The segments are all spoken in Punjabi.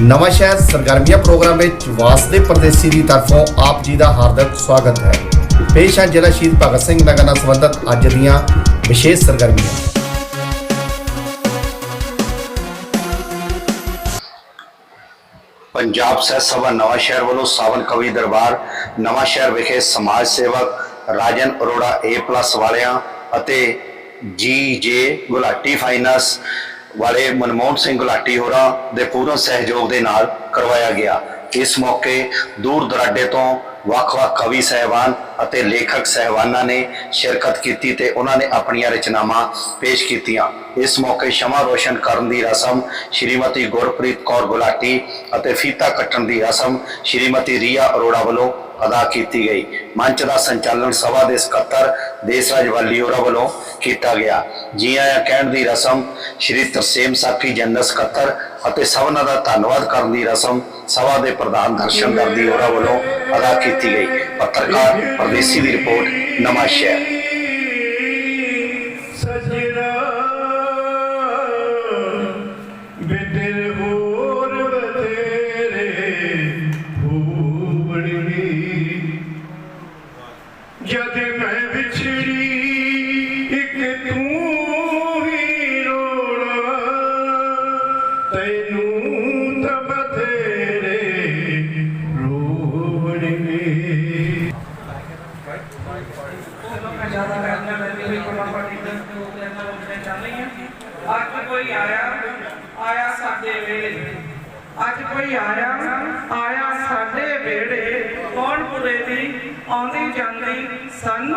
ਨਵਾਂ ਸ਼ਹਿਰ ਸਰਗਰਮੀਆਂ ਪ੍ਰੋਗਰਾਮ ਵਿੱਚ ਵਾਸਦੇ ਪਰਦੇਸੀ ਦੀ ਤਰਫੋਂ ਆਪ ਜੀ ਦਾ ਹਾਰਦਿਕ ਸਵਾਗਤ ਹੈ। ਪੇਸ਼ ਹੈ ਜ਼ਿਲ੍ਹਾ ਸ਼ਹੀਦ ਭਗਤ ਸਿੰਘ ਨਗਰ ਨਾਲ ਸੰਬੰਧਿਤ ਅੱਜ ਦੀਆਂ ਵਿਸ਼ੇਸ਼ ਸਰਗਰਮੀਆਂ। ਪੰਜਾਬ ਸਹਿ ਸਭਾ ਨਵਾਂ ਸ਼ਹਿਰ ਵੱਲੋਂ ਸਾਵਨ ਕਵੀ ਦਰਬਾਰ, ਨਵਾਂ ਸ਼ਹਿਰ ਵਿਖੇ ਸਮਾਜ ਸੇਵਕ ਰਾਜਨ ਅਰੋੜਾ A+ ਵਾਲਿਆਂ ਅਤੇ ਜੀ ਜੇ ਗੁਲਾਟੀ ਫਾਈਨੈਂਸ ਵਾਲੇ ਮਨਮੋਹਨ ਸਿੰਘ ਗੁਲਾਟੀ ਹੋਰਾਂ ਦੇ ਪੂਰਨ ਸਹਿਯੋਗ ਦੇ ਨਾਲ ਕਰਵਾਇਆ ਗਿਆ। ਇਸ ਮੌਕੇ ਦੂਰ ਦਰਾਡੇ ਤੋਂ ਵੱਖ-ਵੱਖ ਕਵੀ ਸਹਿਬਾਨ ਅਤੇ ਲੇਖਕ ਸਹਿਬਾਨਾਂ ਨੇ ਸ਼ਿਰਕਤ ਕੀਤੀ ਤੇ ਉਹਨਾਂ ਨੇ ਆਪਣੀਆਂ ਰਚਨਾਵਾਂ ਪੇਸ਼ ਕੀਤੀਆਂ। ਇਸ ਮੌਕੇ ਸ਼ਮਾ ਰੋਸ਼ਨ ਕਰਨ ਦੀ ਰਸਮ ਸ਼੍ਰੀਮਤੀ ਗੁਰਪ੍ਰੀਤ ਕੌਰ ਗੁਲਾਟੀ ਅਤੇ ਫੀਤਾ ਕੱਟਣ ਦੀ ਰਸਮ ਸ਼੍ਰੀਮਤੀ ਰੀਆ ਅਰੋੜਾ ਵੱਲੋਂ ਅਦਾ ਕੀਤੀ ਗਈ। ਮੰਚ ਦਾ ਸੰਚਾਲਨ ਸਭਾ ਦੇ ਸਕੱਤਰ ਦੇਸਰਾਜ ਵਾਲੀਓਰਾ ਵੱਲੋਂ ਕੀਤਾ ਗਿਆ। ਜੀ ਆਇਆਂ ਕਹਿਣ ਦੀ ਰਸਮ ਸ਼੍ਰੀ ਤਰਸੇਮ ਸਾਖੀ ਜਨਰਲ ਸਕੱਤਰ ਅਤੇ ਸਭਨਾਂ ਦਾ ਧੰਨਵਾਦ ਕਰਨ ਦੀ ਰਸਮ ਸਭਾ ਦੇ ਪ੍ਰਧਾਨ ਦਰਸ਼ਨ ਦਰਦੀ ਹੋਰਾਂ ਵੱਲੋਂ ਅਦਾ ਕੀਤੀ ਗਈ। ਪੱਤਰਕਾਰ ਪਰਦੇਸੀ ਦੀ ਰਿਪੋਰਟ ਨਵਾਂ ਸ਼ਹਿਰ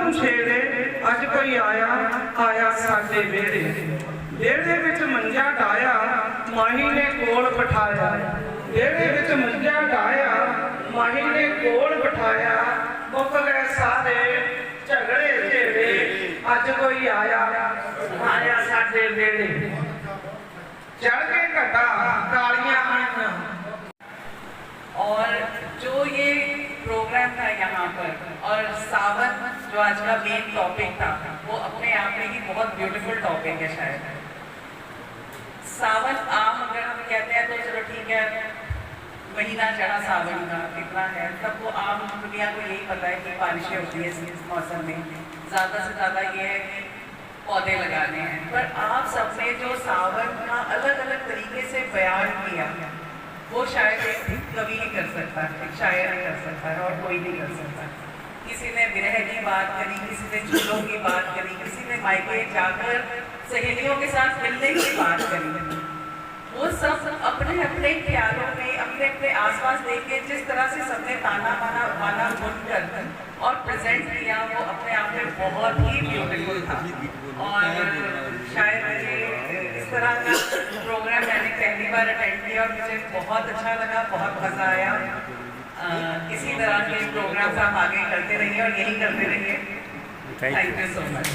ਨੂੰ ਛੇੜੇ ਅੱਜ ਕੋਈ ਆਇਆ ਆਇਆ ਸਾਡੇ ਵਿਹੜੇ। ਵਿਹੜੇ ਵਿੱਚ ਮੰਜਾ ਢਾਇਆ ਮਾਹੀ ਨੇ ਕੋਲ ਬਿਠਾਇਆ। ਵਿਹੜੇ ਵਿੱਚ ਮੰਜਾ ਢਾਇਆ ਮਾਹੀ ਨੇ ਕੋਲ ਬਿਠਾਇਆ। ਮੁੱਕ ਗਏ ਸਾਰੇ ਝਗੜੇ ਝੇੜੇ। ਅੱਜ ਕੋਈ ਆਇਆ ਆਇਆ ਸਾਡੇ ਵਿਹੜੇ। ਚੜ ਕੇ ਘਟਾ ਕਾਲੀਆਂ ਆਈਆਂ। ਔਰ ਜੋ ਇਹ प्रोग्राम था यहाँ पर। और सावन जो आज का मेन टॉपिक था, वो अपने आप में ही बहुत ब्यूटीफुल टॉपिक है शायद। सावन आम अगर हम कहते हैं तो चलो ठीक है महीना चढ़ा सावन का, कितना है? तब वो आम दुनिया को यही पता है कि बारिशें होती है इस मौसम में। ज़्यादा से ज़्यादा ये है कि पौधे लगाने हैं। पर आप सबने जो सावन का अलग अलग तरीके से बयान किया वो शायद कवि ही कर सकता है शायर ही कर सकता है और कोई नहीं कर सकता। किसी ने विरह की बात करी, किसी ने झूलों की बात करी, किसी ने मायके जाकर सहेलियों के साथ मिलने की बात करी। वो सब अपने अपने ख्यालों में, अपने अपने आसपास देख के जिस तरह से सबने ताना माना माना बुन कर और प्रेजेंट किया, वो अपने आप में बहुत ही ब्यूटीफुल था। और शायद इस तरह का प्रोग्राम मैंने पहली बार अटेंड किया और मुझे बहुत अच्छा लगा बहुत मज़ा आया अ, इसी तरह के प्रोग्राम्स आप आगे करते रहिए और यही करते रहिए थैंक यू सो मच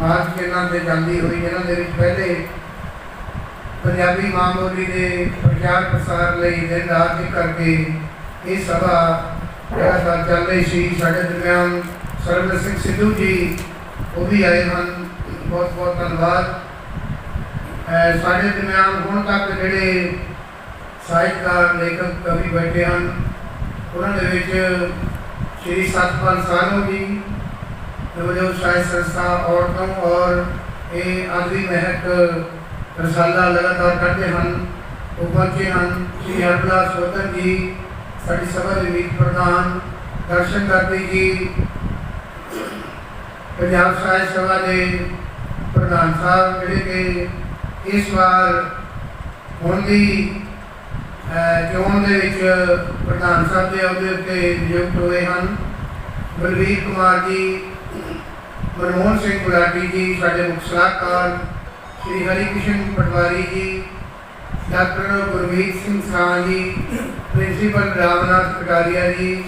ਮਾਸ ਕਿਨਾਂ ਤੇ ਜਾਂਦੀ ਹੋਈ ਇਹਨਾਂ ਦੇ ਵਿੱਚ ਪਹਿਲੇ ਪੰਜਾਬੀ ਮਾਂ ਬੋਲੀ ਦੇ ਪ੍ਰਚਾਰ ਪ੍ਰਸਾਰ ਲਈ ਦਿਨ ਰਾਤ ਇੱਕ ਕਰਕੇ ਇਹ ਸਭਾ ਲਗਾਤਾਰ ਚੱਲ ਰਹੀ ਸੀ ਸਾਡੇ ਦਰਮਿਆਨ ਸਰਵਰ ਸਿੰਘ ਸਿੱਧੂ ਜੀ ਉਹ ਵੀ ਆਏ ਹਨ बहुत बहुत धन्यवाद। साढ़े दरम्यान हूँ तक जो साहित्यकार, लेखक, कवि बैठे हैं, उन्होंने श्री सतपाल साहू जी, नवजोत साहित्य संस्था, औरतों और ये आदमी महक रसाला लगातार करते हैं, वो हैं। श्री हरदास स्वतन जी साड़ी सभा के मीत प्रधान दर्शन करते जी। पंजाब साहित्य सभा के ਪ੍ਰਧਾਨ ਸਾਹਿਬ ਜਿਹੜੇ ਕਿ ਇਸ ਵਾਰ ਹੁਣ ਦੀ ਚੋਣ ਦੇ ਵਿੱਚ ਪ੍ਰਧਾਨ ਸਾਹਿਬ ਦੇ ਅਹੁਦੇ ਉੱਤੇ ਨਿਯੁਕਤ ਹੋਏ ਹਨ। ਬਲਵੀਰ ਕੁਮਾਰ ਜੀ, ਮਨਮੋਹਨ ਸਿੰਘ ਗੁਲਾਟੀ ਜੀ, ਸਾਡੇ ਮੁੱਖ ਸਲਾਹਕਾਰ ਸ਼੍ਰੀ ਹਰੀ ਕ੍ਰਿਸ਼ਨ ਪਟਵਾਰੀ ਜੀ, ਡਾਕਟਰ ਗੁਰਮੀਤ ਸਿੰਘ ਸਾਹ ਜੀ, ਪ੍ਰਿੰਸੀਪਲ ਰਾਮਨਾਥ ਕਟਾਰੀਆ ਜੀ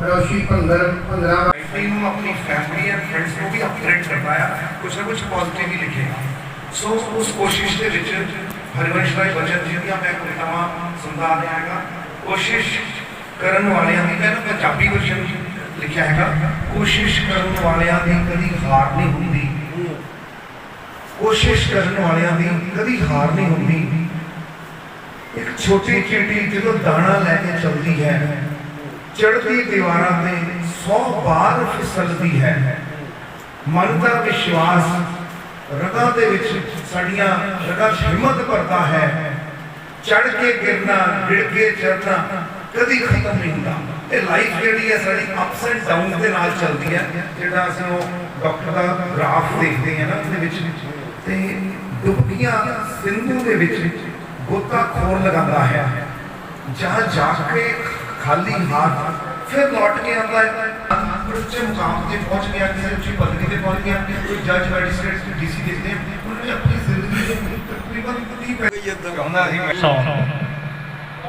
ਰੋਸ਼ੀ ਭੰਗਰ ਭੰਗਰਾ ਰਾਈਟਿੰਗ ਨੂੰ ਆਪਣੀ ਫੈਮਿਲੀ ਐਂਡ ਫਰੈਂਡਸ ਨੂੰ ਵੀ ਅਪਡੇਟ ਕਰਵਾਇਆ, ਕੁਛ ਨਾ ਕੁਛ ਪੋਜ਼ਿਟਿਵ ਹੀ ਲਿਖੇ। ਸੋ ਉਸ ਕੋਸ਼ਿਸ਼ ਦੇ ਵਿੱਚ ਹਰਿਵੰਸ਼ ਭਾਈ ਬਚਨ ਜੀ ਦੀਆਂ ਮੈਂ ਕਵਿਤਾਵਾਂ ਸੁਣਦਾ ਆ ਕੋਸ਼ਿਸ਼ ਕਰਨ ਵਾਲਿਆਂ ਦੀ, ਮੈਂ ਪੰਜਾਬੀ ਵਰਸ਼ਨ ਲਿਖਿਆ ਹੈਗਾ। ਕੋਸ਼ਿਸ਼ ਕਰਨ ਵਾਲਿਆਂ ਦੀ ਕਦੀ ਹਾਰ ਨਹੀਂ ਹੁੰਦੀ। ਕੋਸ਼ਿਸ਼ ਕਰਨ ਵਾਲਿਆਂ ਦੀ ਕਦੀ ਹਾਰ ਨਹੀਂ ਹੁੰਦੀ। ਛੋਟੀ ਚੀਟੀ ਜਦੋਂ ਦਾਣਾ ਲੈ ਕੇ ਚੱਲਦੀ ਹੈ ਚੜ੍ਹਦੀ ਦੀਵਾਰਾਂ ਤੇ 100 ਵਾਰ ਫਿਸਲਦੀ ਹੈ। ਮਨ ਦਾ ਵਿਸ਼ਵਾਸ ਰਗਾਂ ਦੇ ਵਿੱਚ ਸਾਡੀਆਂ ਰਗਾਂ ਹਿੰਮਤ ਭਰਦਾ ਹੈ। ਚੜ ਕੇ ਗਿਰਨਾ, ਗਿਰ ਕੇ ਚੜਨਾ ਕਦੀ ਖਤਮ ਨਹੀਂ ਹੁੰਦਾ। ਇਹ ਲਾਈਫ ਜਿਹੜੀ ਹੈ ਸਾਡੀ ਅਪਸ ਐਂਡ ਡਾਊਨ ਦੇ ਨਾਲ ਚੱਲਦੀ ਹੈ। ਜਿਹੜਾ ਅਸੀਂ ਉਹ ਡਾਕਟਰ ਦਾ ਗ੍ਰਾਫ ਦੇਖਦੇ ਹਾਂ ਨਾ ਉਹਦੇ ਵਿੱਚ। ਤੇ ਡੁੱਬਕੀਆਂ ਸਿੰਧੂ ਦੇ ਵਿੱਚ ਗੋਤਾ ਖੋਰ ਲਗਾਉਂਦਾ ਹੈ। ਜਾਂ ਜਾ ਕੇ ਖਾਲੀ ਹੱਥ ਫਿਰ ਲੌਟ ਕੇ ਆਉਂਦਾ ਹੈ। ਉੱਚੇ ਮੁਕਾਮ ਤੇ ਪਹੁੰਚ ਗਿਆ ਕਿਸੇ ਉੱਚੀ ਪਦਵੀ ਤੇ ਪਹੁੰਚ ਗਿਆ। ਕੋਈ ਜੱਜ ਮੈਜਿਸਟ੍ਰੇਟ ਡੀਸੀ ਦੇਖਦੇ ਉਹਨਾਂ ਨੇ ਆਪਣੀ ਜ਼ਿੰਦਗੀ ਦੇ ਤਕਰੀਬਨ 30 ਪੈਸੇ ਚਾਹੁੰਦਾ ਸੀ? ਮੈਂ ਸੌਣ।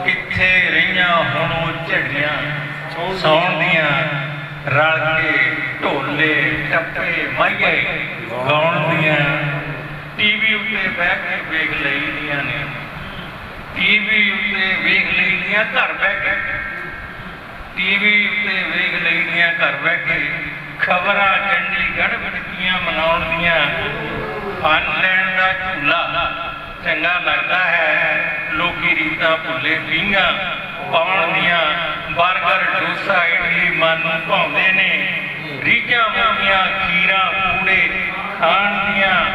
ਕਿੱਥੇ ਰਹੀਆਂ ਹੁਣ ਉਹ ਝੜੀਆਂ? ਸੌਣ ਦੀਆਂ ਰਲ ਕੇ ਢੋਲੇ ਟੱਪੇ ਮਾਈਏ ਗਾਉਣ ਦੀਆਂ। ਟੀਵੀ ਉੱਤੇ ਬਹਿ ਕੇ ਵੇਖ ਲਈਦੀਆਂ ਨੇ। ਟੀਵੀ ਉੱਤੇ ਵੇਖ ਲਈਦੀਆਂ ਘਰ ਬਹਿ ਕੇ। ਟੀਵੀ ਉੱਤੇ ਵੇਖ ਲਈਦੀਆਂ ਘਰ ਬੈਠੇ ਖਬਰਾਂ ਚੰਡੀਗੜ੍ਹ ਵਿੱਚ ਮਨਾਉਣ ਦੀਆਂ। ਫਨ ਲੈਣ ਦਾ ਝੂਲਾ। ਚੰਗਾ ਲੱਗਦਾ ਹੈ, ਲੋਕੀ ਰੀਤਾਂ ਭੁੱਲੇ ਪੀਂਘਾਂ ਪਾਉਣ ਦੀਆਂ। 버ਗਰ ਡੋਸਾ, ਇਡਲੀ ਮਨ ਨੂੰ ਭਾਉਂਦੇ ਨੇ। ਰੀਝਾਂ ਮੁੰਦੀਆਂ ਖੀਰਾਂ ਕੂੜੇ ਖਾਣ ਦੀਆਂ।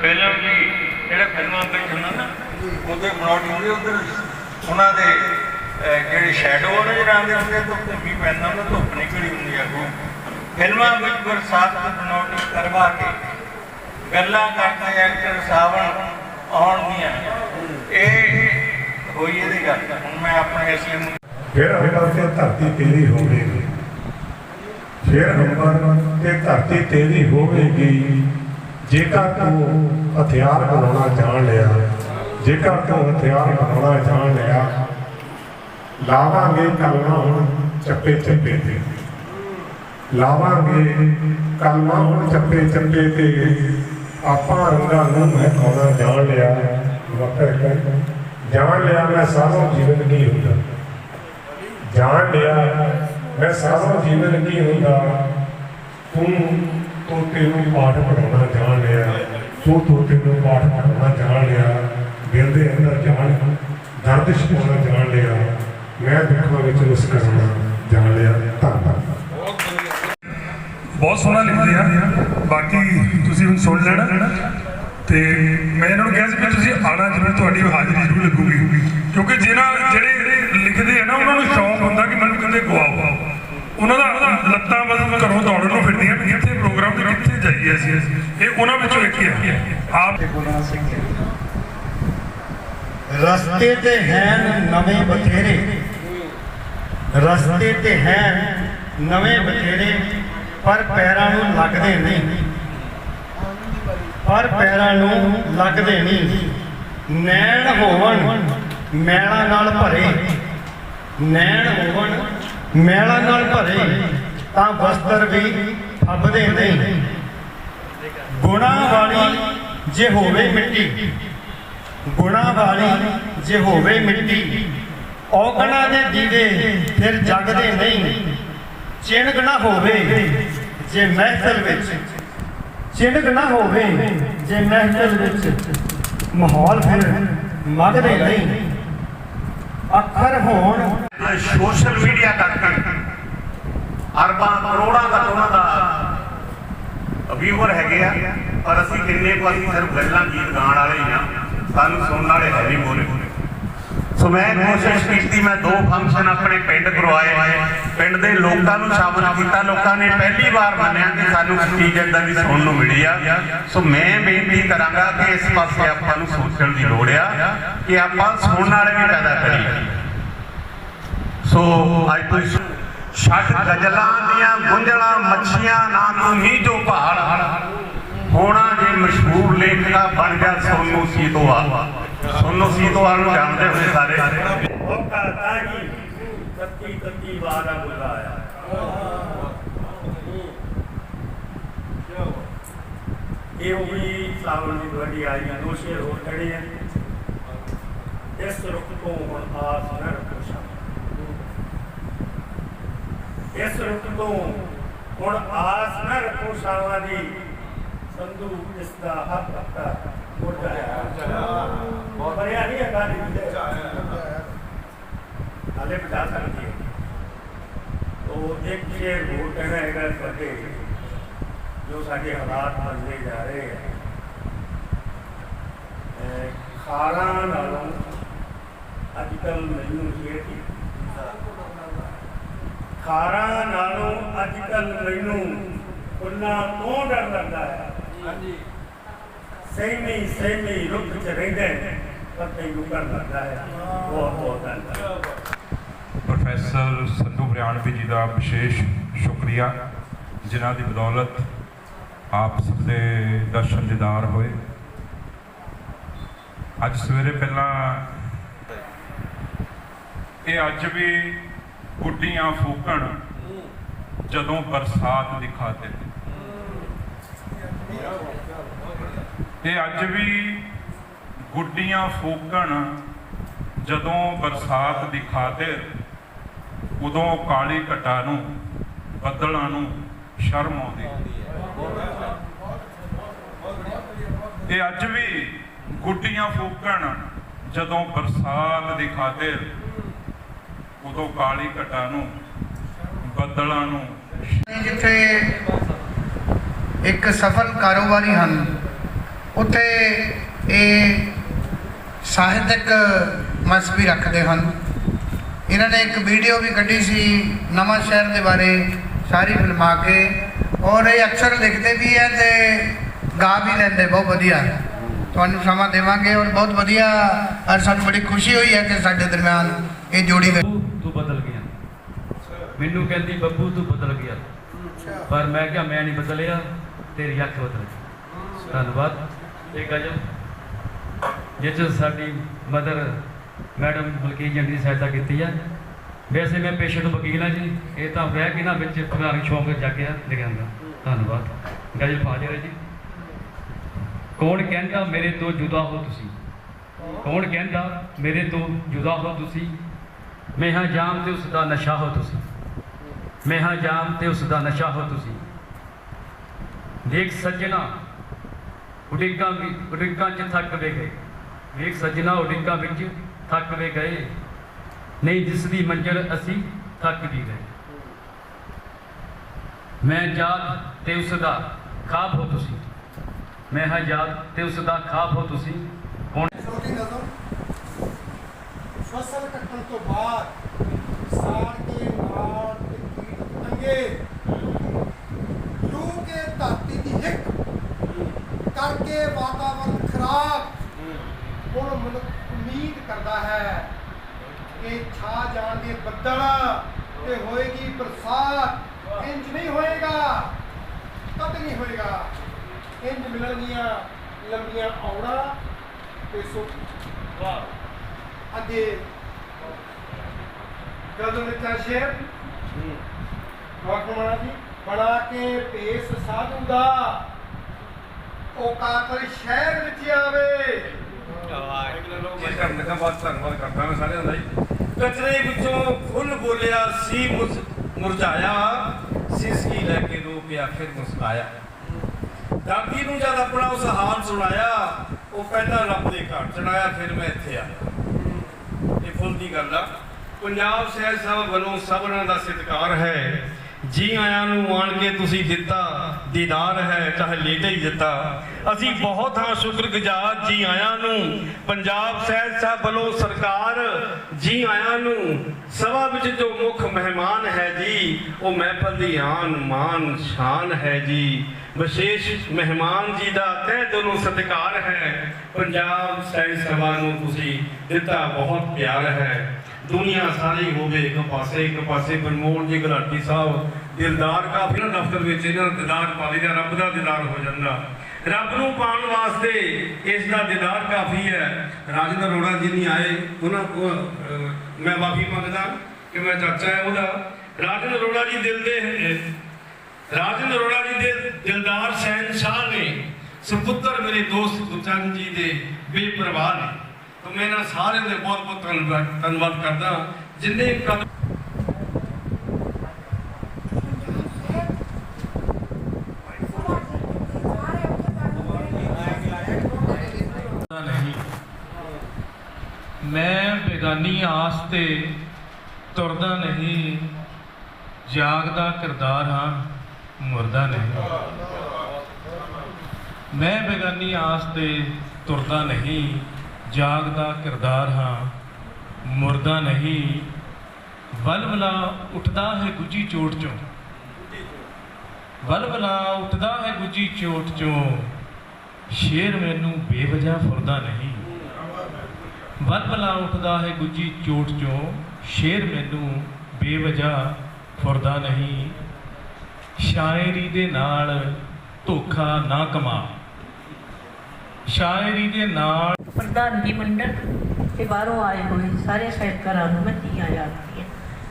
ਫਿਲਮ ਵੀ ਜਿਹੜੇ ਫਿਲਮਾਂ ਵਿੱਚ ਹੁੰਦਾ ਨਾ? ਉਹਦੇ ਬਣਾਉਣੀ ਹੁੰਦੀ ਉਧਰ। ਉਹਨਾਂ ਦੇ ਜਿਹੜੇ ਸ਼ੈਡੋ ਨਜ਼ਰ ਆਉਂਦੇ ਹੁੰਦੇ ਧੁੱਪ ਵੀ ਪੈਂਦਾ ਉਹਨਾਂ ਧੁੱਪ ਨਿਕਲੀ ਹੁੰਦੀ ਆ ਉਹ ਫਿਲਮਾਂ ਵਿੱਚ ਬਰਸਾਤ ਦੀ ਬਣਾਉਣੀ ਕਰਵਾ ਕੇ ਗੱਲਾਂ ਕਰਦੇ ਐਕਟਰ ਸਾਵਣ ਆਉਣ ਦੀਆਂ। ਇਹ ਹੋਈ ਇਹਦੀ ਗੱਲ। ਹੁਣ ਮੈਂ ਆਪਣੇ ਅਸਲੀ ਨੂੰ ਫਿਰ ਅੰਬਰ ਤੇ ਧਰਤੀ ਤੇਰੀ ਹੋਵੇਗੀ। ਫਿਰ ਅੰਬਰ ਤੇ ਧਰਤੀ ਤੇਰੀ ਹੋਵੇਗੀ। ਜੇਕਰ ਤੂੰ ਹਥਿਆਰ ਬਣਾਉਣਾ ਜਾਣ ਲਿਆ, ਜੇਕਰ ਤੂੰ ਹਥਿਆਰ ਬਣਾਉਣਾ ਜਾਣ ਲਿਆ ਲਾਵਾਂਗੇ ਕਲਮਾ ਹੁਣ ਚੱਪੇ ਚੱਪੇ ਤੇ। ਲਾਵਾਂਗੇ ਕਲਮਾ ਹੁਣ ਚੱਪੇ ਚੱਪੇ ਤੇ। ਆਪਾਂ ਰੰਗਾਂ ਨੂੰ ਮੈਂ ਜਾਣ ਲਿਆ ਵਕਤ ਜਾਣ ਲਿਆ ਮੈਂ ਸਾਰਾ ਜੀਵਨ ਕੀ ਹੁੰਦਾ। ਜਾਣ ਲਿਆ ਮੈਂ ਸਾਰਾ ਜੀਵਨ ਕੀ ਹੁੰਦਾ। ਤੂੰ ਤੋਤੇ ਨੂੰ ਪਾਠ ਪੜਾਉਣਾ ਜਾਣ ਲਿਆ। ਤੂੰ ਤੋਤੇ ਨੂੰ ਪਾਠ ਪੜਾਉਣਾ ਜਾਣ ਲਿਆ। ਦਿਲ ਦੇ ਅੰਦਰ ਜਾਣ, ਦਰਦ ਛਪਾਉਣਾ ਜਾਣ ਲਿਆ। ਮੈਂ ਦੁੱਖਾਂ ਵਿੱਚ ਮੁਸਕਰਾਉਣਾ ਜਾਣ ਲਿਆ ਧੰਨਵਾਦ ਬਹੁਤ ਸੋਹਣਾ ਲਿਖਦੇ ਆ। ਬਾਕੀ ਤੁਸੀਂ ਹੁਣ ਸੁਣ ਲੈਣਾ। ਤੇ ਮੈਂ ਇਹਨਾਂ ਨੂੰ ਕਿਹਾ ਸੀ ਕਿ ਤੁਸੀਂ ਆਣਾ ਜ਼ਰੂਰ, ਤੁਹਾਡੀ ਹਾਜ਼ਰੀ ਜ਼ਰੂਰ ਲੱਗੂਗੀ। ਕਿਉਂਕਿ ਜਿਹਨਾਂ ਜਿਹੜੇ ਲਿਖਦੇ ਆ ਨਾ, ਉਹਨਾਂ ਨੂੰ ਸ਼ੌਂਕ ਹੁੰਦਾ ਕਿ ਮੈਨੂੰ ਕਿਤੇ ਗਵਾਓ। ਉਹਨਾਂ ਦਾ ਲੱਤਾਂ ਬਸ ਘਰੋਂ ਦੌੜਨ ਨੂੰ ਫਿਰਦੀਆਂ ਕਿੱਥੇ ਪ੍ਰੋਗਰਾਮ ਤੇ ਕਿੱਥੇ ਜਾਈਏ ਅਸੀਂ। ਇਹ ਉਹਨਾਂ ਵਿੱਚੋਂ ਇੱਕ ਹੈ ਆਪ ਰਸਤੇ ਤੇ ਹਨ ਨਵੇਂ ਬਥੇਰੇ। ਰਸਤੇ ਤੇ ਹਨ ਨਵੇਂ ਬਥੇਰੇ, ਪਰ ਪੈਰਾਂ ਨੂੰ ਲੱਗਦੇ ਨਹੀਂ। ਪਰ ਪੈਰਾਂ ਨੂੰ ਲੱਗਦੇ ਨਹੀਂ। ਨੈਣ ਹੋਵਣ ਮੈਲਾਂ ਨਾਲ ਭਰੇ। ਨੈਣ ਹੋਵਣ ਮੈਲਾਂ ਨਾਲ ਭਰੇ, ਤਾਂ ਵਸਤਰ ਵੀ ਫੱਬਦੇ ਨਹੀਂ। ਗੁਣਾ ਵਾਲੀ ਜੇ ਹੋਵੇ ਮਿੱਟੀ ਗੁਣਾ ਵਾਲੀ ਜੇ ਹੋਵੇ ਮਿੱਟੀ, ਔਗਣਾ ਦੇ ਦੀਵੇ ਫਿਰ ਜਗਦੇ ਨਹੀਂ। ਚਿਣਗ ਨਾ ਹੋਵੇ ਜੇ ਮਹਿਫਲ ਵਿੱਚ। ਚਿਣਗ ਨਾ ਹੋਵੇ ਜੇ ਮਹਿਫਲ ਵਿੱਚ। ਮਾਹੌਲ ਫਿਰ ਮਗਦੇ ਨਹੀਂ। ਅੱਖਰ ਹੋਣ। ਸੋਸ਼ਲ ਮੀਡੀਆ ਤੱਕ ਅਰਬਾਂ ਕਰੋੜਾਂ ਦਾ ਉਹਨਾਂ ਦਾ ਵਿਊਅਰ ਹੈਗੇ ਆ, ਪਰ ਅਸੀਂ ਕਿੰਨੇ ਕੁ ਅਸੀਂ ਸਿਰਫ ਗੱਲਾਂ ਗੀਤ ਗਾਣ ਵਾਲੇ ਹੀ ਆ। ਸਾਨੂੰ ਸੁਣਨ ਵਾਲੇ ਹੈ ਨਹੀਂ ਮੋਰੇ ਸੋ ਮੈਂ ਕੋਸ਼ਿਸ਼ ਕੀਤੀ, ਮੈਂ ਦੋ ਫੰਕਸ਼ਨ ਆਪਣੇ ਪਿੰਡ ਕਰਵਾਏ ਪਿੰਡ ਦੇ ਲੋਕਾਂ ਨੂੰ ਸ਼ਾਮਲ ਕੀਤਾ। ਲੋਕਾਂ ਨੇ ਪਹਿਲੀ ਵਾਰ ਮੰਨਿਆ ਕਿ ਸਾਨੂੰ ਕੋਈ ਚੀਜ਼ ਏਦਾਂ ਸੁਣਨ ਨੂੰ ਮਿਲੀ ਆ। ਸੋ ਮੈਂ ਬੇਨਤੀ ਕਰਾਂਗਾ ਕਿ ਇਸ ਪਾਸੇ ਆਪਾਂ ਨੂੰ ਸੋਚਣ ਦੀ ਲੋੜ ਆ ਕਿ ਆਪਾਂ ਸੁਣਨ ਵਾਲੇ ਵੀ ਪੈਦਾ ਕਰੀਏ। ਸੋ ਅੱਜ ਤੋਂ ਛੱਡ ਗਜ਼ਲਾਂ ਦੀਆਂ ਗੁੰਝਲਾਂ, ਮੱਛੀਆਂ, ਨਾ ਤੂੰ ਹੀ ਜੋ ਪਹਾੜ। ਹੋਣਾ ਜੇ ਮਸ਼ਹੂਰ ਲੇਖਕਾ ਬਣ ਗਿਆ ਸੋਨੂ ਸੀਤੋਆ ਸੋਨੂ ਸੀਤੋਆ ਨੂੰ ਜਾਣਦੇ ਹੋਏ ਸਾਰੇ। ਉਹ ਕਹਤਾ ਕਿ? ਤੱਤੀ ਤੱਤੀ ਵਾਦਾ ਬੁਲਾਇਆ ਇਹ ਵੀ ਸਾਵਣ ਦੀ ਵੱਡੀ ਆਈ ਦੋ ਸ਼ੇਰ ਹੋਰ ਖੜੇ ਆ। ਇਸ ਰੁੱਖ ਤੋਂ ਹੁਣ ਆਸ ਨਾ ਰੱਖੋ ਸ਼ਾਮ। ਇਸ ਰੁੱਤ ਤੋਂ ਹੁਣ ਆਸ ਨਾ ਰੱਖੋ ਸ਼ਾਵਾਂ ਦੀ। ਸੰਧੂ ਇਸ ਦਾ ਹੱਥ ਪੱਕਾ ਮੋਟਾ ਬਹੁਤ ਬੜਿਆ ਨਹੀਂ ਅਕਾਲੀ ਹਾਲੇ ਬਚਾ ਸਕਦੀ ਹੈ ਉਹ ਇੱਕ ਸ਼ੇਰ ਹੋਰ ਕਹਿਣਾ ਹੈਗਾ ਤੁਹਾਡੇ ਜੋ ਸਾਡੇ ਹਾਲਾਤ ਬਣਦੇ ਜਾ ਰਹੇ ਹੈ। ਖਾਰਾਂ ਨਾਲੋਂ ਅੱਜ ਕੱਲ ਮੈਨੂੰ ਸ਼ੇਰ ਦੀ ਖਾਰਾਂ ਨਾਲੋਂ ਅੱਜ ਕੱਲ ਮੈਨੂੰ ਉਹਨਾਂ ਤੋਂ ਡਰ ਲੱਗਦਾ ਹੈ। ਹਾਂਜੀ। ਸਹਿਮੀ ਰੁੱਖ ਚ ਰਹਿੰਦੇ ਪਰ ਤੈਨੂੰ ਡਰ ਲੱਗਦਾ ਹੈ। ਬਹੁਤ ਬਹੁਤ ਧੰਨਵਾਦ। ਪ੍ਰੋਫੈਸਰ ਸੰਧੂ ਬਰਿਆਣਵੀ ਜੀ ਦਾ ਵਿਸ਼ੇਸ਼ ਸ਼ੁਕਰੀਆ ਜਿਨ੍ਹਾਂ ਦੀ ਬਦੌਲਤ ਆਪ ਸਭ ਦੇ ਦਰਸ਼ਨ ਦੀਦਾਰ ਹੋਏ। ਅੱਜ ਸਵੇਰੇ ਪਹਿਲਾਂ ਇਹ ਅੱਜ ਵੀ ਗੁੱਡੀਆਂ ਫੂਕਣ ਜਦੋਂ ਬਰਸਾਤ ਦੀ ਖਾਤਰ। ਇਹ ਅੱਜ ਵੀ ਗੁੱਡੀਆਂ ਫੂਕਣ ਜਦੋਂ ਬਰਸਾਤ ਦੀ ਖਾਤਰ ਉਦੋਂ ਕਾਲੀ ਘਟਾ ਨੂੰ, ਬੱਦਲਾਂ ਨੂੰ ਸ਼ਰਮ ਆਉਂਦੀ ਇਹ ਅੱਜ ਵੀ ਗੁੱਡੀਆਂ ਫੂਕਣ ਜਦੋਂ ਬਰਸਾਤ ਦੀ ਖਾਤਰ ਉਦੋਂ ਕਾਲੀ ਘਟਾ ਨੂੰ, ਬੱਦਲਾਂ ਨੂੰ ਜਿੱਥੇ ਇੱਕ ਸਫਲ ਕਾਰੋਬਾਰੀ ਹਨ। ਉੱਥੇ ਇਹ ਸਾਹਿਤਕ ਮਸ ਵੀ ਰੱਖਦੇ ਹਨ। ਇਹਨਾਂ ਨੇ ਇੱਕ ਵੀਡੀਓ ਵੀ ਕੱਢੀ ਸੀ ਨਵਾਂ ਸ਼ਹਿਰ ਦੇ ਬਾਰੇ ਸਾਰੀ ਫਿਲਮਾ ਕੇ। ਔਰ ਇਹ ਅਕਸਰ ਲਿਖਦੇ ਵੀ ਹੈ ਤੇ ਗਾ ਵੀ ਲੈਂਦੇ ਬਹੁਤ ਵਧੀਆ। ਤੁਹਾਨੂੰ ਸਮਾਂ ਦੇਵਾਂਗੇ ਔਰ ਬਹੁਤ ਵਧੀਆ ਔਰ ਸਾਨੂੰ ਬੜੀ ਖੁਸ਼ੀ ਹੋਈ ਹੈ ਕਿ ਸਾਡੇ ਦਰਮਿਆਨ ਇਹ ਜੋੜੀ ਤੂੰ ਬਦਲ ਗਿਆ। ਮੈਨੂੰ ਕਹਿੰਦੀ ਬੱਬੂ ਤੂੰ ਬਦਲ ਗਿਆ। ਪਰ ਮੈਂ ਕਿਹਾ ਮੈਂ ਨਹੀਂ ਬਦਲਿਆ। ਤੇਰੀ ਅੱਖ ਬਦਲ ਗਈ ਧੰਨਵਾਦ। ਇਹ ਗਜ਼ਲ ਜਿਸ 'ਚ ਸਾਡੀ ਮਦਰ ਮੈਡਮ ਮਲਕੀ ਜੀ ਦੀ ਸਹਾਇਤਾ ਕੀਤੀ ਹੈ ਵੈਸੇ ਮੈਂ ਪੇਸ਼ੈਂਟ ਵਕੀਲ ਹਾਂ ਜੀ, ਇਹ ਤਾਂ ਵਹਿ ਕੇ ਨਾ ਵਿੱਚ ਪੁਰਾਣੀ ਸ਼ੌਂਕ ਜਾਗਿਆ ਲਿਖਾਂਗਾ ਧੰਨਵਾਦ। ਗਜ਼ਲ ਫਾਜ਼ਿਲ ਹੈ ਜੀ। ਕੌਣ ਕਹਿੰਦਾ ਮੇਰੇ ਤੋਂ ਜੁਦਾ ਹੋ ਤੁਸੀਂ? ਕੌਣ ਕਹਿੰਦਾ ਮੇਰੇ ਤੋਂ ਜੁਦਾ ਹੋ ਤੁਸੀਂ? ਮੈਂ ਹਾਂ ਜਾਮ ਤੇ ਉਸ ਦਾ ਨਸ਼ਾ ਹੋ ਤੁਸੀਂ। ਮੈਂ ਹਾਂ ਜਾਮ ਤੇ ਉਸ ਦਾ ਨਸ਼ਾ ਹੋ ਤੁਸੀਂ। ਦੇਖ ਸੱਜਣਾ ਉਡਿੱਗਾ ਉਡਿੱਗਾ ਚ ਥੱਕ ਵੇ ਗਏ। ਵੇਖ ਸੱਜਣਾ ਉਡਿੱਗਾ ਵਿੱਚ ਥੱਕ ਵੇ ਗਏ। ਨਹੀਂ, ਜਿਸ ਦੀ ਮੰਜ਼ਿਲ ਅਸੀਂ ਥੱਕ ਵੀ ਗਏ। ਮੈਂ ਯਾਦ ਤੇ ਉਸ ਦਾ ਖਾਬ ਹੋ ਤੁਸੀਂ। ਮੈਂ ਹਾਂ ਯਾਦ ਤੇ ਉਸ ਦਾ ਖਾਬ ਹੋ ਤੁਸੀਂ। ਕੌਣ ਫਸਲ ਕੱਟਣ ਤੋਂ ਬਾਅਦ ਸਾੜ ਕੇ ਨਾੜ ਤੇ ਕੀਟ ਪਤੰਗੇ ਲੂ ਕੇ ਧਰਤੀ ਦੀ ਹਿੱਕ ਕਰਕੇ ਵਾਤਾਵਰਨ ਖਰਾਬ। ਹੁਣ ਮਨੁੱਖ ਉਮੀਦ ਕਰਦਾ ਹੈ ਕਿ ਛਾ ਜਾਣ ਦੇ ਬੱਦਲ ਤੇ ਹੋਏਗੀ ਬਰਸਾਤ। ਇੰਜ ਨਹੀਂ ਹੋਏਗਾ ਕਦ ਨਹੀਂ ਹੋਏਗਾ। ਇੰਜ ਮਿਲਣਗੀਆਂ ਲੰਬੀਆਂ ਔੜਾ ਤੇ ਸੋ ਅੱਗੇ ਗਜ਼ਲ ਵਿੱਚ ਸ਼ੇਰ ਵਾਕਮਾਨਾ ਜੀ ਬਣਾ ਕੇ ਭੇਸ ਸਾਧੂ ਦਾ। ਉਹ ਕਾਤਲ ਸ਼ਹਿਰ ਵਿੱਚ ਆਵੇ। ਇਹ ਕਰਨ? ਲੱਗਾ ਬਹੁਤ ਧੰਨਵਾਦ ਕਰਦਾ ਮੈਂ ਸਾਰਿਆਂ ਦਾ ਜੀ। ਕਚਰੇ ਵਿੱਚੋਂ ਫੁੱਲ ਬੋਲਿਆ, ਸੀ ਮੁਰਝਾਇਆ। ਸਿਸਕੀ ਲੈ ਕੇ ਰੋ ਪਿਆ, ਫਿਰ ਮੁਸਕਾਇਆ ਦਾਦੀ ਨੂੰ ਜਦ ਆਪਣਾ ਉਸ ਹਾਲ ਸੁਣਾਇਆ, ਉਹ ਪਹਿਲਾਂ ਰੱਬ ਦੇ ਘਰ ਚੜਾਇਆ, ਫਿਰ ਮੈਂ ਇੱਥੇ ਆਇਆ। ਇਹ ਫੁੱਲ ਦੀ ਗੱਲ ਆ। ਪੰਜਾਬ ਸ਼ਹਿਰ ਸਾਹਿਬ ਵੱਲੋਂ ਸਭਨਾਂ ਦਾ ਸਤਿਕਾਰ ਹੈ। ਜੀ ਆਇਆਂ ਨੂੰ ਆਣ ਕੇ ਤੁਸੀਂ ਦਿੱਤਾ, ਦੀਦਾਰ ਹੈ, ਚਾਹੇ ਲੇਟੇ ਹੀ ਦਿੱਤਾ। ਅਸੀਂ ਬਹੁਤ ਹਾਂ ਸ਼ੁਕਰਗੁਜ਼ਾਰ ਜੀ ਆਇਆਂ ਨੂੰ। ਪੰਜਾਬ ਸ਼ਹਿਰ ਸਾਹਿਬ ਵੱਲੋਂ ਸਰਕਾਰ ਜੀ ਆਇਆਂ ਨੂੰ ਸਭਾ ਵਿੱਚ ਜੋ ਮੁੱਖ ਮਹਿਮਾਨ ਹੈ ਜੀ, ਉਹ ਮਹਿਫਲ ਦੀ ਆਨ ਮਾਨ ਸ਼ਾਨ ਹੈ ਜੀ। ਵਿਸ਼ੇਸ਼ ਮਹਿਮਾਨ ਜੀ ਦਾ ਤਹਿ ਦਿਲੋਂ ਸਤਿਕਾਰ ਹੈ। ਪੰਜਾਬ ਸ਼ਹਿਰ ਸਭਾ ਨੂੰ ਤੁਸੀਂ ਦਿੱਤਾ ਬਹੁਤ ਪਿਆਰ ਹੈ। ਦੁਨੀਆ ਸਾਰੀ ਹੋਵੇ ਇੱਕ ਪਾਸੇ ਇੱਕ ਪਾਸੇ ਬਨਮੋਹਨ ਜੀ ਗੁਲਾਟੀ ਸਾਹਿਬ ਦਿਲਦਾਰ ਕਾਫੀ ਨਾ ਦਫ਼ਤਰ ਵਿੱਚ ਇਹਨਾਂ ਦਾ ਦਿਦਾਰ ਪਾ ਲਈਦਾ ਰੱਬ ਦਾ ਦਿਦਾਰ ਹੋ ਜਾਂਦਾ। ਰੱਬ ਨੂੰ ਪਾਉਣ ਵਾਸਤੇ ਇਸ ਦਾ ਦਿਦਾਰ ਕਾਫੀ ਹੈ। ਰਾਜਿੰਦਰ ਅਰੋੜਾ ਜੀ ਨਹੀਂ ਆਏ ਉਹਨਾਂ ਮੈਂ ਮਾਫੀ ਮੰਗਦਾ ਕਿ ਮੈਂ ਚਾਚਾ ਹੈ ਉਹਦਾ। ਰਾਜਿੰਦਰ ਅਰੋੜਾ ਜੀ ਦਿਲ ਦੇ ਅਹ, ਰਾਜਿੰਦਰ ਅਰੋੜਾ ਜੀ ਦੇ ਦਿਲਦਾਰ ਸ਼ਹਿਨशाह ਨੇ ਸੁਪੁੱਤਰ ਮੇਰੇ ਦੋਸਤ ਗੁਰਚੰਦ ਜੀ ਦੇ ਬੇਪਰਵਾਹ ਨੇ। ਤਾਂ ਮੈਂ ਇਹਨਾਂ ਸਾਰਿਆਂ ਦੇ ਬਹੁਤ ਬਹੁਤ ਧੰਨਵਾਦ ਧੰਨਵਾਦ ਕਰਦਾ ਜਿੰਨੇ ਕਦਮ ਮੈਂ ਬੇਗਾਨੀ ਆਸ ਤੇ ਤੁਰਦਾ ਨਹੀਂ, ਜਾਗਦਾ ਕਿਰਦਾਰ ਹਾਂ, ਮੁਰਦਾ ਨਹੀਂ। ਮੈਂ ਬੇਗਾਨੀ ਆਸ ਤੇ ਤੁਰਦਾ ਨਹੀਂ ਜਾਗਦਾ ਕਿਰਦਾਰ ਹਾਂ, ਮੁਰਦਾ ਨਹੀਂ। ਬਲਬਲਾ ਉੱਠਦਾ ਹੈ ਗੁੱਜੀ ਚੋਟ ਚੋਂ। ਬਲਬਲਾ ਉੱਠਦਾ ਹੈ ਗੁੱਜੀ ਚੋਟ ਚੋਂ। ਸ਼ੇਰ ਮੈਨੂੰ ਬੇਵਜ੍ਹਾ ਫੁਰਦਾ ਨਹੀਂ। ਬਲਬਲਾ ਉੱਠਦਾ ਹੈ ਗੁੱਜੀ ਚੋਟ ਚੋਂ। ਸ਼ੇਰ ਮੈਨੂੰ ਬੇਵਜ੍ਹਾ ਫੁਰਦਾ ਨਹੀਂ। ਸ਼ਾਇਰੀ ਦੇ ਨਾਲ ਧੋਖਾ ਨਾ ਕਮਾ। ਸ਼ਾਇਰੀ ਦੇ ਨਾਲ ਪ੍ਰਧਾਨਗੀ ਮੰਡਲ ਤੇ ਬਾਹਰੋਂ ਆਏ ਹੋਏ ਸਾਰੇ ਸਾਹਿਤਕਾਰਾਂ ਨੂੰ ਮੈਂ ਧੀਆਂ ਯਾਦ ਹਾਂ।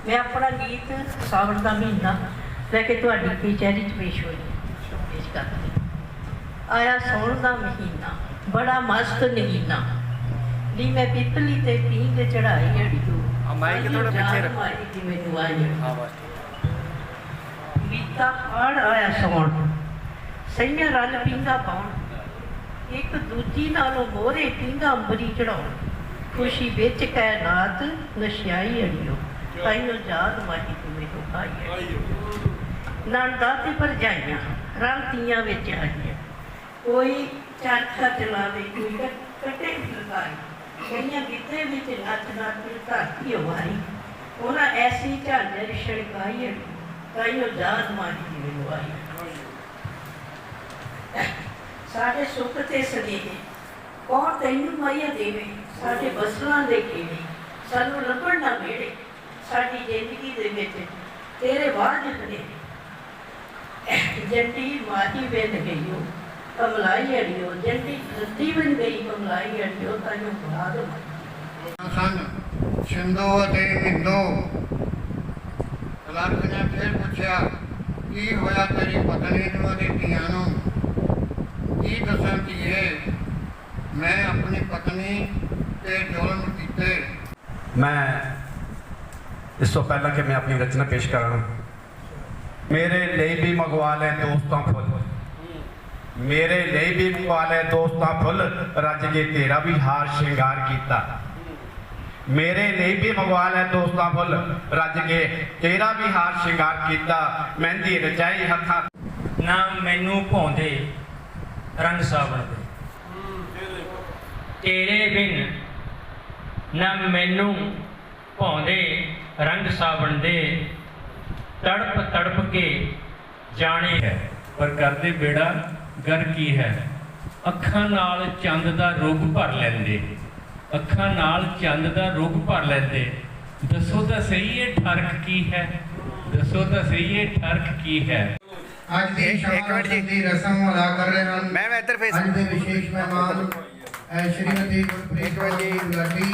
ਮੈਂ ਆਪਣਾ ਗੀਤ ਸਾਵਣ ਦਾ ਮਹੀਨਾ ਲੈ ਕੇ ਤੁਹਾਡੀ ਕਚਹਿਰੀ 'ਚ ਪੇਸ਼ ਹੋਈ। ਪੇਸ਼ ਕਰਦੀ। ਆਇਆ ਸੌਣ ਦਾ ਮਹੀਨਾ ਬੜਾ ਮਸਤ ਨਗੀਨਾ ਨੀ ਮੈਂ ਪਿੱਪਲੀ ਤੇ ਪੀਂਘ ਚੜਾਈ ਅੜੀਓ ਆ ਮਾਈਕ ਥੋੜ੍ਹਾ ਪਿੱਛੇ ਰੱਖੋ। ਦੀ ਮੈਨੂੰ ਆਈ ਹਾਂ ਬਸ ਬੀਤਾ ਹੜ ਆਇਆ ਸੌਣ ਸਈਆਂ ਰਲ ਪੀਂਘਾ ਪਾਉਣ। ਇੱਕ ਦੂਜੀ ਨਾਲੋਂ ਮੋਹਰੇ ਪੀਂਘਾ ਅੰਬਰੀ ਚੜਾਉਣ ਖੁਸ਼ੀ ਵਿੱਚ ਕਾਇਨਾਤ ਨਸ਼ਿਆਈ ਅੜਿਓ। ਤਾਈਓ ਯਾਦ ਮਾਹੀ ਤੂੰ ਮੈਨੂੰ ਆਈ ਨੰਦਾ ਤੇ ਭਰਜਾਈਆਂ ਰਲਤੀਆਂ ਵਿੱਚ ਆਈਆਂ। ਕੋਈ ਚਰਖਾ ਚਲਾਵੇ ਕੋਈ ਕੱਟੇ ਫੁਲਕਾਰੀ ਕਈਆਂ ਗਿੱਧੇ ਵਿੱਚ ਨੱਚ ਨੱਚ ਧਰਤੀ ਵਾਰੀ ਉਹਨਾਂ ਐਸੀ ਝਾਂਜਰ ਛੜਕਾਈ ਤਾਈਓ ਯਾਦ ਮਾਹੀ ਤੂੰ ਮੈਨੂੰ ਆਈ ਸਾਡੇ ਸੁੱਖ ਤੇ ਸਨੇਹ ਕੌਣ ਤੈਨੂੰ ਮਾਇਆ ਦੇਵੇ? ਸਾਡੇ ਬਸਲਾਂ ਦੇ ਖੇੜੇ ਸਾਨੂੰ ਲੱਭਣ ਨਾ ਮਿਲੇ ਸਾਡੀ ਜ਼ਿੰਦਗੀ ਦੇ ਵਿੱਚ ਤੇਰੇ ਬਾਝ ਖੜੇ ਜੰਟੀ ਮਾਹੀ ਵੇਦ ਗਈਓ ਕਮਲਾਈ ਅੜਿਓ। ਜੰਟੀ ਲੱਦੀ ਬਣ ਗਈ, ਕਮਲਾਈ ਅੜਿਓ, ਤਾਈਓ ਬੁਲਾ ਦੋ ਸਿੰਧੂ ਅਤੇ ਮਿੰਦੋ। ਕਲਾਰਕ ਨੇ ਫਿਰ ਪੁੱਛਿਆ, ਕੀ ਹੋਇਆ ਤੇਰੀ ਪਤਨੀ ਨੂੰ ਅਤੇ ਧੀਆਂ ਨੂੰ? ਕੀ ਦੱਸਾਂ ਧੀਏ ਮੈਂ ਆਪਣੀ ਪਤਨੀ ਤੇ ਜ਼ੁਲਮ ਕੀਤੇ ਮੈਂ ਇਸ ਤੋਂ ਪਹਿਲਾਂ ਕਿ ਮੈਂ ਆਪਣੀ ਰਚਨਾ ਪੇਸ਼ ਕਰਾਂ ਮੇਰੇ ਲਈ ਵੀ ਮੰਗਵਾ ਲੈ ਦੋਸਤਾਂ ਫੁੱਲ। ਮੇਰੇ ਲਈ ਵੀ ਮੰਗਵਾ ਲੈ ਦੋਸਤਾਂ ਫੁੱਲ ਰੱਜ ਕੇ ਤੇਰਾ ਵੀ ਹਾਰ ਸ਼ਿੰਗਾਰ ਕੀਤਾ। ਮੇਰੇ ਲਈ ਵੀ ਮੰਗਵਾ ਲੈ ਦੋਸਤਾਂ ਫੁੱਲ ਰੱਜ ਕੇ ਤੇਰਾ ਵੀ ਹਾਰ ਸ਼ਿੰਗਾਰ ਕੀਤਾ। ਮਹਿੰਦੀ ਰਚਾਈ ਹੱਥਾਂ ਨਾ ਮੈਨੂੰ ਭਾਉਂਦੇ ਰੰਗ ਸਾਵਣ ਦੇ ਤੇਰੇ ਬਿਨ ਨਾ ਮੈਨੂੰ ਭਾਉਂਦੇ ਰੰਗ ਸਾਵਣ ਦੇ ਤੜਪ ਤੜਪ ਕੇ ਜਾਣੇ ਹੈ। ਪਰ ਕਰਦੇ ਬੇੜਾ ਗਰ ਕੀ ਹੈ? ਅੱਖਾਂ ਨਾਲ ਚੰਦ ਦਾ ਰੁੱਗ ਭਰ ਲੈਂਦੇ। ਅੱਖਾਂ ਨਾਲ ਚੰਦ ਦਾ ਰੁੱਗ ਭਰ ਲੈਂਦੇ। ਦੱਸੋ ਤਾਂ ਸਹੀ ਇਹ ਠਰਕ ਕੀ ਹੈ? ਦੱਸੋ ਤਾਂ ਸਹੀ ਇਹ ਠਰਕ ਕੀ ਹੈ? ਅੱਜ ਦੀ ਸ਼ਮਾਰਤ ਦੀ ਰਸਮ ਅਦਾ ਕਰ ਰਹੇ ਹਨ। ਮੈਂ ਇੱਧਰ ਫੇਸ ਅੱਜ ਦੇ ਵਿਸ਼ੇਸ਼ ਮਹਿਮਾਨ ਸ਼੍ਰੀਮਤੀ ਗੁਰਪ੍ਰੀਤ ਕੌਰ ਜੀ। ਗੁਲਾਟੀ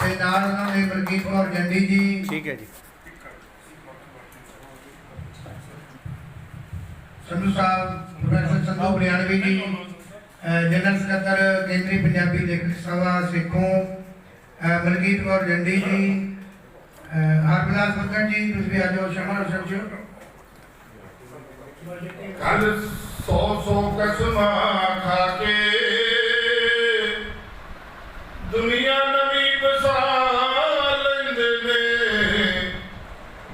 ਤੇ ਨਾਲ ਉਹਨਾਂ ਦੇ ਬਲਜੀਤ ਕੌਰ ਜੰਡੀ ਜੀ। ਠੀਕ ਹੈ ਜੀ। ਸੰਧੂ ਸਾਹਿਬ ਪ੍ਰੋਫੈਸਰ ਸੰਧੂ ਬਰਿਆਣਵੀ ਜੀ ਜਨਰਲ ਸਕੱਤਰ ਕੇਂਦਰੀ ਪੰਜਾਬੀ ਲੇਖਕ ਸਭਾ ਸਿੱਖੋਂ ਅਹ ਮਲਕੀਤ ਕੌਰ ਜੰਡੀ ਜੀ ਹਰਬਿਲਾਸ ਬੱਕਰ ਜੀ ਤੁਸੀਂ ਵੀ ਆ ਜਾਓ कल सौ सौ कसमा खा के दुनिया नवी बसा लेंदे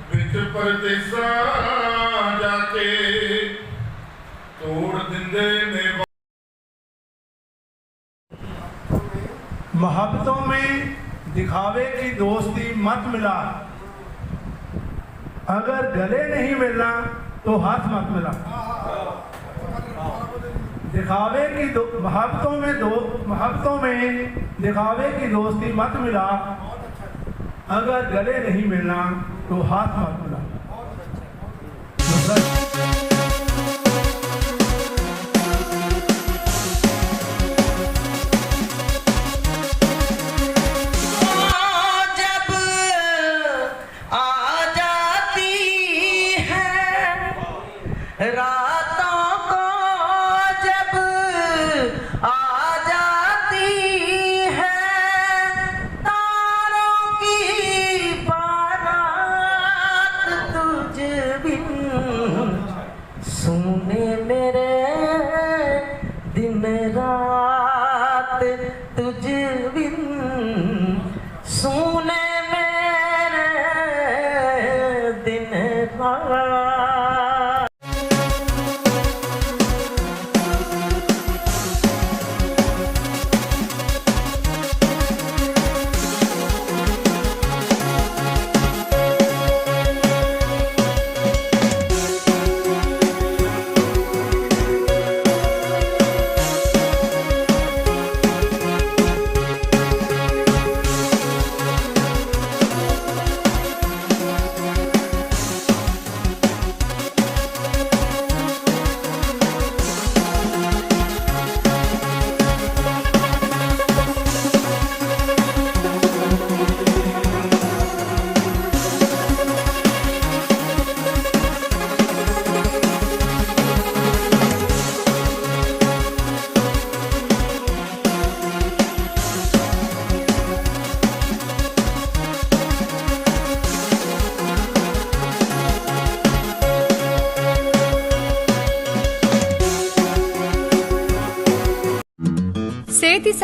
बिच परदेसा जाके तोड़ दिंदे ने मोहब्बतों में दिखावे की दोस्ती मत मिला। अगर गले नहीं मिलना तो हाथ मत मिला। दिखावे की मोहब्बतों में दो मोहब्बतों में दिखावे की दोस्ती मत मिला। अगर गले नहीं मिलना तो हाथ मत